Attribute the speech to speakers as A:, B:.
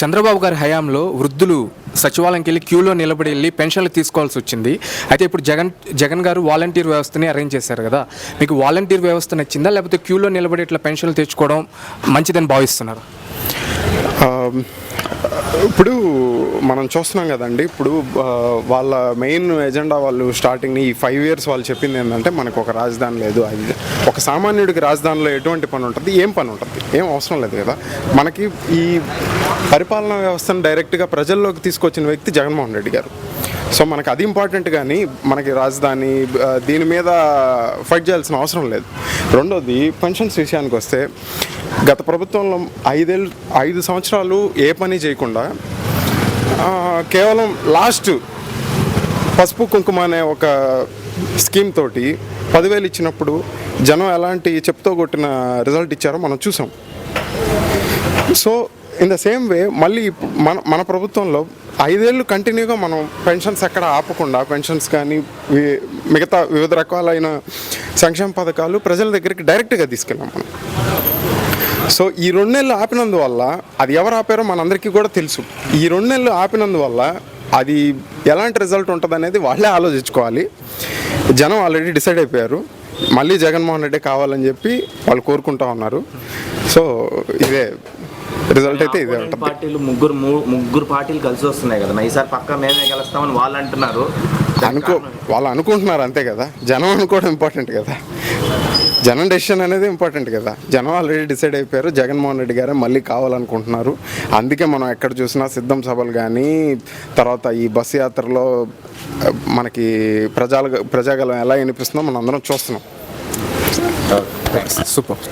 A: చంద్రబాబు గారి హయాంలో వృద్ధులు సచివాలయంకి వెళ్ళి క్యూలో నిలబడి వెళ్ళి పెన్షన్లు తీసుకోవాల్సి వచ్చింది. అయితే ఇప్పుడు జగన్ జగన్ గారు వాలంటీర్ వ్యవస్థని అరేంజ్ చేశారు కదా. మీకు వాలంటీర్ వ్యవస్థ నచ్చిందా? లేకపోతే క్యూలో నిలబడి ఇట్లా పెన్షన్లు తెచ్చుకోవడం మంచిదని భావిస్తున్నారు?
B: ఇప్పుడు మనం చూస్తున్నాం కదండి ఇప్పుడు వాళ్ళ మెయిన్ ఎజెండా వాళ్ళు స్టార్టింగ్ ఈ ఫైవ్ ఇయర్స్ వాళ్ళు చెప్పింది ఏంటంటే మనకు ఒక రాజధాని లేదు అది ఒక సామాన్యుడికి రాజధానిలో ఎటువంటి పని ఉంటుంది ఏం పని ఉంటుంది ఏం అవసరం లేదు కదా. మనకి ఈ పరిపాలనా వ్యవస్థను డైరెక్ట్గా ప్రజల్లోకి తీసుకొచ్చిన వ్యక్తి జగన్మోహన్ రెడ్డి గారు. సో మనకు అది ఇంపార్టెంట్ కానీ మనకి రాజధాని దీని మీద ఫైట్ చేయాల్సిన అవసరం లేదు. రెండోది పెన్షన్స్ విషయానికి వస్తే గత ప్రభుత్వంలో ఐదేళ్ళు ఐదు సంవత్సరాలు ఏ పని చేయకుండా కేవలం లాస్ట్ పసుపు కుంకుమ అనే ఒక స్కీమ్ తోటి పదివేలు ఇచ్చినప్పుడు జనం ఎలాంటి చెప్తో కొట్టిన రిజల్ట్ ఇచ్చారో మనం చూసాం. So in the same way మళ్ళీ మన మన ప్రభుత్వంలో ఐదేళ్ళు కంటిన్యూగా మనం పెన్షన్స్ ఎక్కడ ఆపకుండా పెన్షన్స్ కానీ మిగతా వివిధ రకాలైన సంక్షేమ పథకాలు ప్రజల దగ్గరికి డైరెక్ట్గా తీసుకెళ్ళాం మనం. సో ఈ రెండు నెలలు ఆపినందువల్ల అది ఎవరు ఆపారో మనందరికీ కూడా తెలుసు. ఈ రెండు నెలలు ఆపినందువల్ల అది ఎలాంటి రిజల్ట్ ఉంటుంది అనేది వాళ్ళే ఆలోచించుకోవాలి. జనం ఆల్రెడీ డిసైడ్ అయిపోయారు. మళ్ళీ జగన్మోహన్ రెడ్డి కావాలని చెప్పి వాళ్ళు కోరుకుంటా ఉన్నారు. సో ఇదే రిజల్ట్ అయితే ఇదే
C: పార్టీలు ముగ్గురు మూ- ముగ్గురు పార్టీలు కలిసి వస్తున్నాయి కదా. ఈసారి పక్క మేమే గెలుస్తామని వాళ్ళు అంటున్నారు.
B: అనుకో వాళ్ళు అనుకుంటున్నారు అంతే కదా. జనం అనుకోవడం ఇంపార్టెంట్ కదా. జనం డెసిషన్ అనేది ఇంపార్టెంట్ కదా. జనం ఆల్రెడీ డిసైడ్ అయిపోయారు. జగన్మోహన్ రెడ్డి గారే మళ్ళీ కావాలనుకుంటున్నారు. అందుకే మనం ఎక్కడ చూసినా సిద్ధం సభలు కానీ తర్వాత ఈ బస్ యాత్రలో మనకి ప్రజల ప్రజాగలం ఎలా వినిపిస్తుందో మనం అందరం చూస్తున్నాం
A: సూపర్